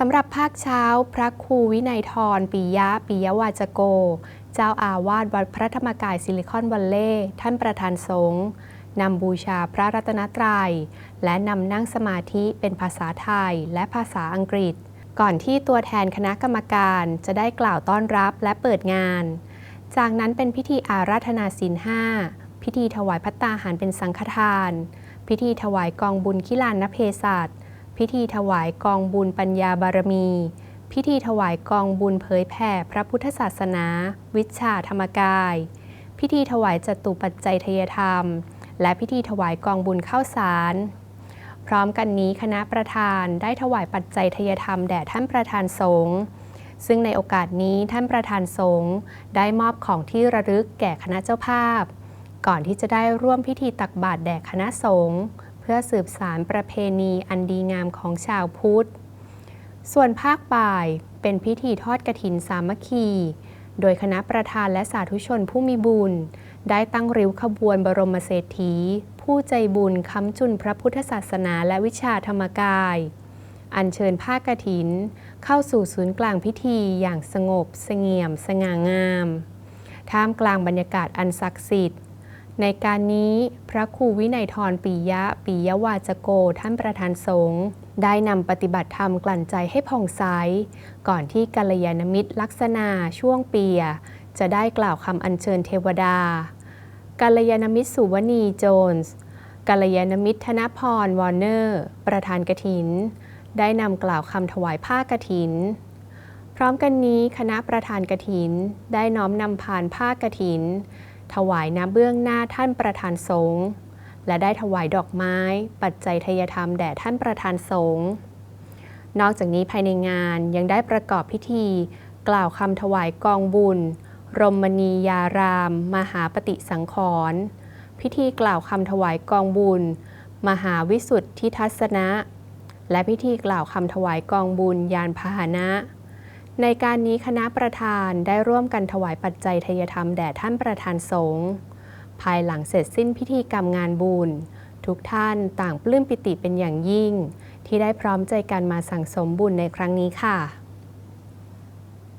สำหรับภาคเช้า พระครูวินัยทรปิยะปิยวาจโก เจ้าอาวาสวัดพระธรรมกายซิลิคอนวัลเลย์ท่านประธานสงฆ์นำบูชาพระรัตนตรัย และนำนั่งสมาธิเป็นภาษาไทยและภาษาอังกฤษ ก่อนที่ตัวแทนคณะกรรมการจะได้กล่าวต้อนรับและเปิดงาน จากนั้นเป็นพิธีอาราธนาศีลห้าพิธีถวายพัตตาหารเป็นสังฆทาน พิธีถวายกองบุญคิลานนเพศัต พิธีถวายกองบุญปัญญาบารมี พิธีถวายกองบุญเผยแผ่พระพุทธศาสนา วิชาธรรมกาย พิธีถวายจตุปัจจัยทยธรรม และพิธีถวายกองบุญข้าวสาร พร้อมกันนี้คณะประธานได้ถวายปัจจัยทยธรรมแด่ท่านประธานสงฆ์ซึ่งในโอกาสนี้ท่านประธานสงฆ์ได้มอบของที่ระลึกแก่คณะเจ้าภาพ ก่อนที่จะได้ร่วมพิธีตักบาตรแด่คณะสงฆ์ พื่อสืบสารประเพณีอันดีงามของชาวพุทธ ส่วนภาคบ่ายเป็นพิธีทอดกฐินสามัคคี โดยคณะประธานและสาธุชนผู้มีบุญ ได้ตั้งริ้วขบวนบรมเศรษฐี ผู้ใจบุญค้ำจุนพระพุทธศาสนาและวิชาธรรมกาย อัญเชิญผ้ากฐิน เข้าสู่ศูนย์กลางพิธีอย่างสงบ เสงี่ยม สง่างาม ท่ามกลางบรรยากาศอันศักดิ์สิทธิ์ ในการนี้พระครูวินัยทรปิยะปิยวาจโกท่านประธานสงฆ์ได้นำปฏิบัติธรรมกลั่นใจให้ผ่องใส ก่อนที่กัลยาณมิตรลักษณะช่วงเปีย จะได้กล่าวคำอัญเชิญเทวดากัลยาณมิตรสุวณีโจนส์กัลยาณมิตรธนพรวอร์เนอร์ ประธานกฐิน ได้นำกล่าวคำถวายผ้ากฐิน พร้อมกันนี้คณะประธานกฐิน ได้น้อมนำผ่านผ้ากฐิน ถวายณเบื้องหน้าท่านประธานสงฆ์และได้ถวายดอกไม้ ปัจจัยทยธรรมแด่ท่านประธานสงฆ์นอกจากนี้ภายในงานยังได้ประกอบพิธี กล่าวคำถวายกองบุญ รมณียาราม มหาปฏิสังขรณ์พิธีกล่าวคำถวายกองบุญ มหาวิสุทธิทัศนะ และพิธีกล่าวคำถวายกองบุญยานพาหนะ ในการนี้คณะประธานได้ร่วมกันถวายปัจจัยทยธรรมแด่ท่านประธานสงฆ์ภายหลังเสร็จสิ้นพิธีกรรมงานบุญ ทุกท่านต่างปลื้มปิติเป็นอย่างยิ่ง ที่ได้พร้อมใจกันมาสั่งสมบุญในครั้งนี้ค่ะ